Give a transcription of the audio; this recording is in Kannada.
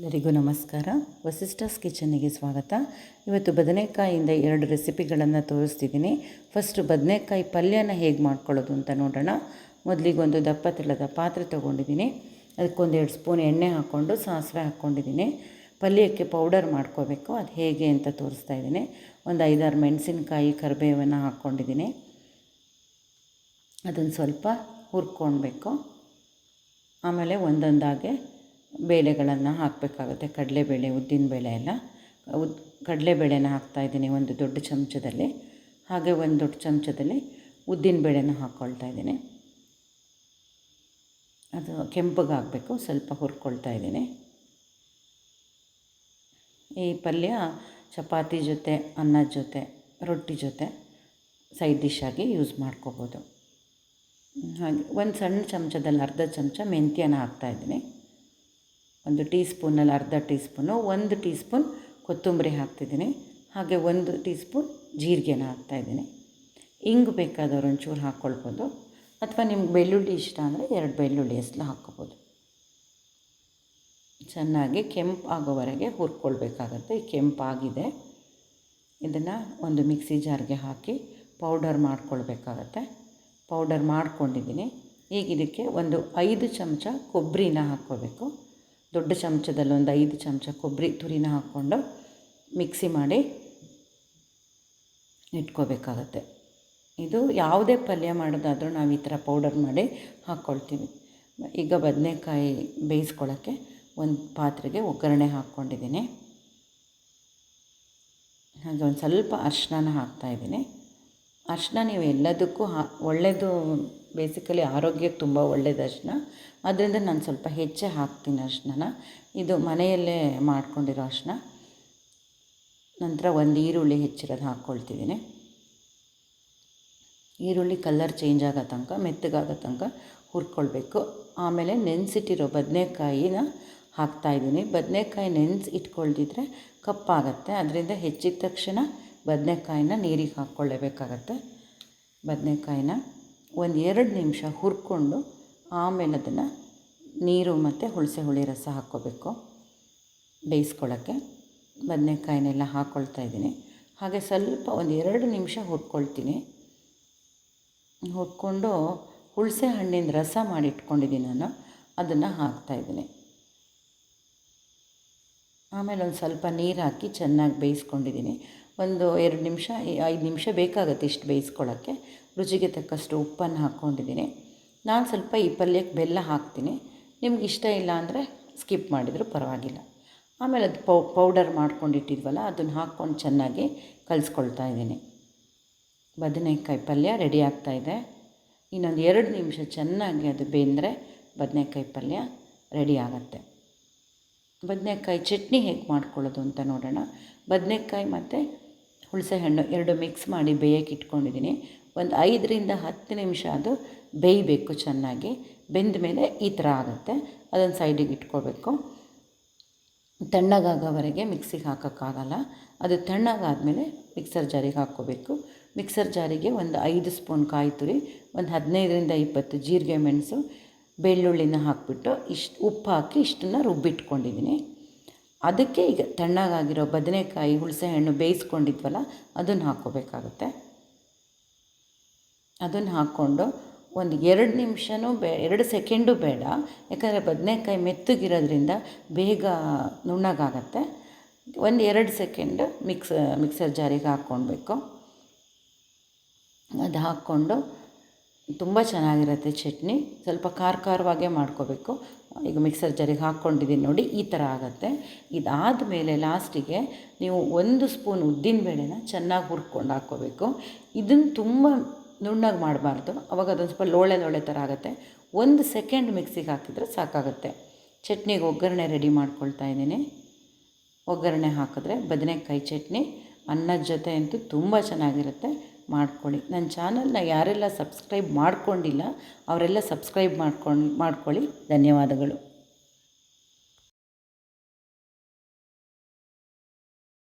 ಎಲ್ಲರಿಗೂ ನಮಸ್ಕಾರ. ವಸಿಷ್ಠಸ್ ಕಿಚನ್ನಿಗೆ ಸ್ವಾಗತ. ಇವತ್ತು ಬದನೆಕಾಯಿಯಿಂದ ಎರಡು ರೆಸಿಪಿಗಳನ್ನು ತೋರಿಸ್ತಿದ್ದೀನಿ. ಫಸ್ಟು ಬದನೆಕಾಯಿ ಪಲ್ಯನ ಹೇಗೆ ಮಾಡ್ಕೊಳ್ಳೋದು ಅಂತ ನೋಡೋಣ. ಮೊದಲಿಗೆ ಒಂದು ದಪ್ಪ ತೆಳ್ಳದ ಪಾತ್ರೆ ತೊಗೊಂಡಿದ್ದೀನಿ. ಅದಕ್ಕೊಂದು ಎರಡು ಸ್ಪೂನ್ ಎಣ್ಣೆ ಹಾಕ್ಕೊಂಡು ಸಾಸಿವೆ ಹಾಕ್ಕೊಂಡಿದ್ದೀನಿ. ಪಲ್ಯಕ್ಕೆ ಪೌಡರ್ ಮಾಡ್ಕೋಬೇಕು. ಅದು ಹೇಗೆ ಅಂತ ತೋರಿಸ್ತಾ ಇದ್ದೀನಿ. ಒಂದು ಐದಾರು ಮೆಣಸಿನಕಾಯಿ ಕರಿಬೇವನ್ನು ಹಾಕ್ಕೊಂಡಿದ್ದೀನಿ. ಅದನ್ನು ಸ್ವಲ್ಪ ಹುರ್ಕೊಳ್ಬೇಕು ಆಮೇಲೆ ಒಂದೊಂದಾಗೆ ಬೇಳೆಗಳನ್ನು ಹಾಕಬೇಕಾಗುತ್ತೆ. ಕಡಲೆಬೇಳೆ ಉದ್ದಿನಬೇಳೆ ಎಲ್ಲ. ಉದ್, ಕಡಲೆಬೇಳೆನ ಹಾಕ್ತಾಯಿದ್ದೀನಿ ಒಂದು ದೊಡ್ಡ ಚಮಚದಲ್ಲಿ. ಹಾಗೆ ಒಂದು ದೊಡ್ಡ ಚಮಚದಲ್ಲಿ ಉದ್ದಿನ ಬೇಳೆನ ಹಾಕ್ಕೊಳ್ತಾ ಇದ್ದೀನಿ. ಅದು ಕೆಂಪಗಾಗಬೇಕು ಸ್ವಲ್ಪ ಹುರ್ಕೊಳ್ತಾ ಇದ್ದೀನಿ. ಈ ಪಲ್ಯ ಚಪಾತಿ ಜೊತೆ, ಅನ್ನದ ಜೊತೆ, ರೊಟ್ಟಿ ಜೊತೆ ಸೈಡ್ ಡಿಶ್ ಆಗಿ ಯೂಸ್ ಮಾಡ್ಕೋಬೋದು. ಹಾಗೆ ಒಂದು ಸಣ್ಣ ಚಮಚದಲ್ಲಿ ಅರ್ಧ ಚಮಚ ಮೆಂತ್ಯನ ಹಾಕ್ತಾಯಿದ್ದೀನಿ ಒಂದು ಟೀ ಸ್ಪೂನಲ್ಲಿ ಅರ್ಧ ಟೀ ಸ್ಪೂನು ಒಂದು ಟೀ ಸ್ಪೂನ್ ಕೊತ್ತಂಬರಿ ಹಾಕ್ತಿದ್ದೀನಿ. ಹಾಗೆ ಒಂದು ಟೀ ಸ್ಪೂನ್ ಜೀರಿಗೆನ ಹಾಕ್ತಾಯಿದ್ದೀನಿ. ಹಿಂಗೆ ಬೇಕಾದವ್ರು ಒಂಚೂರು ಹಾಕ್ಕೊಳ್ಬೋದು. ಅಥವಾ ನಿಮ್ಗೆ ಬೆಳ್ಳುಳ್ಳಿ ಇಷ್ಟ ಅಂದರೆ ಎರಡು ಬೆಳ್ಳುಳ್ಳಿ ಎಸ್ಲು ಹಾಕ್ಕೋಬೋದು. ಚೆನ್ನಾಗಿ ಕೆಂಪು ಆಗೋವರೆಗೆ ಹುರ್ಕೊಳ್ಬೇಕಾಗತ್ತೆ. ಕೆಂಪಾಗಿದೆ. ಇದನ್ನು ಒಂದು ಮಿಕ್ಸಿ ಜಾರ್ಗೆ ಹಾಕಿ ಪೌಡರ್ ಮಾಡ್ಕೊಳ್ಬೇಕಾಗತ್ತೆ. ಪೌಡರ್ ಮಾಡ್ಕೊಂಡಿದ್ದೀನಿ. ಈಗ ಇದಕ್ಕೆ ಒಂದು ಐದು ಚಮಚ ಕೊಬ್ಬರಿನ ಹಾಕ್ಕೋಬೇಕು ದೊಡ್ಡ ಚಮಚದಲ್ಲಿ ಒಂದು ಐದು ಚಮಚ ಕೊಬ್ಬರಿ ತುರಿನ ಹಾಕ್ಕೊಂಡು ಮಿಕ್ಸಿ ಮಾಡಿ ಇಟ್ಕೋಬೇಕಾಗತ್ತೆ. ಇದು ಯಾವುದೇ ಪಲ್ಯ ಮಾಡೋದಾದರೂ ನಾವು ಈ ಥರ ಪೌಡರ್ ಮಾಡಿ ಹಾಕ್ಕೊಳ್ತೀವಿ. ಈಗ ಬದನೆಕಾಯಿ ಬೇಯಿಸ್ಕೊಳ್ಳೋಕ್ಕೆ ಒಂದು ಪಾತ್ರೆಗೆ ಒಗ್ಗರಣೆ ಹಾಕ್ಕೊಂಡಿದ್ದೀನಿ. ಹಾಗೆ ಒಂದು ಸ್ವಲ್ಪ ಅರ್ಶಿನ ಹಾಕ್ತಾಯಿದ್ದೀನಿ ಅರ್ಶಿನ ನೀವು ಎಲ್ಲದಕ್ಕೂ ಹಾ ಒಳ್ಳೆಯದು ಬೇಸಿಕಲಿ ಆರೋಗ್ಯಕ್ಕೆ ತುಂಬ ಒಳ್ಳೆಯದು ಅರ್ಶಿನ. ಅದರಿಂದ ನಾನು ಸ್ವಲ್ಪ ಹೆಚ್ಚೇ ಹಾಕ್ತೀನಿ ಅರ್ಶಿನ ಇದು ಮನೆಯಲ್ಲೇ ಮಾಡ್ಕೊಂಡಿರೋ ಅರ್ಶಿನ. ನಂತರ ಒಂದು ಈರುಳ್ಳಿ ಹೆಚ್ಚಿರೋದು ಹಾಕ್ಕೊಳ್ತಿದ್ದೀನಿ ಈರುಳ್ಳಿ ಕಲರ್ ಚೇಂಜ್ ಆಗೋ ತನಕ, ಮೆತ್ತಗಾಗೋ ತನಕ ಹುರ್ಕೊಳ್ಬೇಕು. ಆಮೇಲೆ ನೆನೆಸಿಟ್ಟಿರೋ ಬದನೆಕಾಯಿನ ಹಾಕ್ತಾಯಿದ್ದೀನಿ ಬದನೆಕಾಯಿ ನೆನೆಸಿ ಇಟ್ಕೊಳ್ದಿದ್ರೆ ಕಪ್ಪಾಗತ್ತೆ. ಅದರಿಂದ ಹೆಚ್ಚಿದ ತಕ್ಷಣ ಬದನೆಕಾಯಿನ ನೀರಿಗೆ ಹಾಕ್ಕೊಳ್ಳೇಬೇಕಾಗತ್ತೆ ಬದನೆಕಾಯಿನ. ಒಂದು ಎರಡು ನಿಮಿಷ ಹುರ್ಕೊಂಡು ಆಮೇಲೆ ಅದನ್ನು ನೀರು ಮತ್ತು ಹುಳಸೆ ಹುಳಿ ರಸ ಹಾಕ್ಕೋಬೇಕು. ಬೇಯಿಸ್ಕೊಳ್ಳೋಕ್ಕೆ ಬದನೆಕಾಯಿನೆಲ್ಲ ಹಾಕ್ಕೊಳ್ತಾ ಇದ್ದೀನಿ. ಹಾಗೆ ಸ್ವಲ್ಪ ಒಂದು ಎರಡು ನಿಮಿಷ ಹುರ್ಕೊಳ್ತೀನಿ. ಹುರ್ಕೊಂಡು ಹುಳಸೆ ಹಣ್ಣಿನ ರಸ ಮಾಡಿ ಇಟ್ಕೊಂಡಿದ್ದೀನಿ ನಾನು. ಅದನ್ನು ಹಾಕ್ತಾಯಿದ್ದೀನಿ ಆಮೇಲೆ ಒಂದು ಸ್ವಲ್ಪ ನೀರು ಹಾಕಿ ಚೆನ್ನಾಗಿ ಬೇಯಿಸ್ಕೊಂಡಿದ್ದೀನಿ. ಒಂದು ಎರಡು ನಿಮಿಷ ಐದು ನಿಮಿಷ ಬೇಕಾಗುತ್ತೆ ಇಷ್ಟು ಬೇಯಿಸ್ಕೊಳ್ಳೋಕ್ಕೆ. ರುಚಿಗೆ ತಕ್ಕಷ್ಟು ಉಪ್ಪನ್ನು ಹಾಕ್ಕೊಂಡಿದ್ದೀನಿ. ನಾನು ಸ್ವಲ್ಪ ಈ ಪಲ್ಯಕ್ಕೆ ಬೆಲ್ಲ ಹಾಕ್ತೀನಿ. ನಿಮ್ಗೆ ಇಷ್ಟ ಇಲ್ಲ ಅಂದರೆ ಸ್ಕಿಪ್ ಮಾಡಿದರೂ ಪರವಾಗಿಲ್ಲ. ಆಮೇಲೆ ಅದು ಪೌಡರ್ ಮಾಡ್ಕೊಂಡಿಟ್ಟಿದ್ವಲ್ಲ, ಅದನ್ನು ಹಾಕ್ಕೊಂಡು ಚೆನ್ನಾಗಿ ಕಲಿಸ್ಕೊಳ್ತಾ ಇದ್ದೀನಿ. ಬದನೆಕಾಯಿ ಪಲ್ಯ ರೆಡಿ ಆಗ್ತಾಯಿದೆ ಇನ್ನೊಂದು ಎರಡು ನಿಮಿಷ ಚೆನ್ನಾಗಿ ಅದು ಬೆಂದರೆ ಬದನೆಕಾಯಿ ಪಲ್ಯ ರೆಡಿ ಆಗುತ್ತೆ. ಬದನೆಕಾಯಿ ಚಟ್ನಿ ಹೇಗೆ ಮಾಡ್ಕೊಳ್ಳೋದು ಅಂತ ನೋಡೋಣ. ಬದನೆಕಾಯಿ ಮತ್ತು ಹುಣಸೆಹಣ್ಣು ಎರಡು ಮಿಕ್ಸ್ ಮಾಡಿ ಬೇಯಕ್ಕೆ ಇಟ್ಕೊಂಡಿದ್ದೀನಿ. ಒಂದು ಐದರಿಂದ ಹತ್ತು ನಿಮಿಷ ಅದು ಬೇಯಬೇಕು ಚೆನ್ನಾಗಿ. ಬೆಂದ ಮೇಲೆ ಈ ಥರ ಆಗುತ್ತೆ. ಅದನ್ನು ಸೈಡಿಗೆ ಇಟ್ಕೋಬೇಕು. ತಣ್ಣಗಾಗೋವರೆಗೆ ಮಿಕ್ಸಿಗೆ ಹಾಕೋಕ್ಕಾಗಲ್ಲ. ಅದು ತಣ್ಣಗಾದಮೇಲೆ ಮಿಕ್ಸರ್ ಜಾರಿಗೆ ಹಾಕ್ಕೋಬೇಕು. ಮಿಕ್ಸರ್ ಜಾರಿಗೆ ಒಂದು ಐದು ಸ್ಪೂನ್ ಕಾಯಿ ತುರಿ, ಒಂದು ಹದಿನೈದರಿಂದ ಇಪ್ಪತ್ತು ಜೀರಿಗೆ ಮೆಣಸು, ಬೆಳ್ಳುಳ್ಳಿನ ಹಾಕಿಬಿಟ್ಟು ಇಷ್ಟು ಉಪ್ಪು ಹಾಕಿ ಇಷ್ಟನ್ನು ರುಬ್ಬಿಟ್ಕೊಂಡಿದ್ದೀನಿ. ಅದಕ್ಕೆ ಈಗ ತಣ್ಣಗಾಗಿರೋ ಬದನೆಕಾಯಿ ಹುಣಸೆಹಣ್ಣು ಬೇಯಿಸ್ಕೊಂಡಿದ್ವಲ್ಲ, ಅದನ್ನು ಹಾಕ್ಕೋಬೇಕಾಗುತ್ತೆ. ಅದನ್ನು ಹಾಕ್ಕೊಂಡು ಒಂದು ಎರಡು ನಿಮಿಷನೂ ಬೇ, ಎರಡು ಸೆಕೆಂಡು ಬೇಡ. ಯಾಕಂದರೆ ಬದನೆಕಾಯಿ ಮೆತ್ತಗಿರೋದ್ರಿಂದ ಬೇಗ ನುಣ್ಣಗಾಗತ್ತೆ. ಒಂದು ಎರಡು ಸೆಕೆಂಡು ಮಿಕ್ಸ್, ಮಿಕ್ಸರ್ ಜಾರಿಗೆ ಹಾಕ್ಕೊಳ್ಬೇಕು. ಅದು ಹಾಕ್ಕೊಂಡು ತುಂಬ ಚೆನ್ನಾಗಿರುತ್ತೆ ಚಟ್ನಿ. ಸ್ವಲ್ಪ ಖಾರ ಖಾರವಾಗೇ ಮಾಡ್ಕೋಬೇಕು. ಈಗ ಮಿಕ್ಸರ್ ಜರಿಗೆ ಹಾಕ್ಕೊಂಡಿದ್ದೀನಿ ನೋಡಿ, ಈ ಥರ ಆಗುತ್ತೆ. ಇದಾದ ಮೇಲೆ ಲಾಸ್ಟಿಗೆ ನೀವು ಒಂದು ಸ್ಪೂನ್ ಉದ್ದಿನಬೇಳೆನ ಚೆನ್ನಾಗಿ ಹುರ್ಕೊಂಡು ಹಾಕ್ಕೋಬೇಕು. ಇದನ್ನು ತುಂಬ ನುಣ್ಣಗೆ ಮಾಡಬಾರ್ದು. ಅವಾಗ ಅದೊಂದು ಸ್ವಲ್ಪ ಲೋಳೆ ಲೋಳೆ ಥರ ಆಗುತ್ತೆ. ಒಂದು ಸೆಕೆಂಡ್ ಮಿಕ್ಸಿಗೆ ಹಾಕಿದರೆ ಸಾಕಾಗುತ್ತೆ. ಚಟ್ನಿಗೆ ಒಗ್ಗರಣೆ ರೆಡಿ ಮಾಡ್ಕೊಳ್ತಾ ಇದ್ದೀನಿ. ಒಗ್ಗರಣೆ ಹಾಕಿದ್ರೆ ಬದನೆಕಾಯಿ ಚಟ್ನಿ, ಅನ್ನದ ಜೊತೆ ಅಂತೂ ತುಂಬ ಚೆನ್ನಾಗಿರುತ್ತೆ. ಮಾಡ್ಕೊಳ್ಳಿ. ನನ್ನ ಚಾನಲ್ನ ಯಾರೆಲ್ಲ ಸಬ್ಸ್ಕ್ರೈಬ್ ಮಾಡ್ಕೊಂಡಿಲ್ಲ ಅವರೆಲ್ಲ ಸಬ್ಸ್ಕ್ರೈಬ್ ಮಾಡ್ಕೊಂಡು ಮಾಡ್ಕೊಳ್ಳಿ. ಧನ್ಯವಾದಗಳು.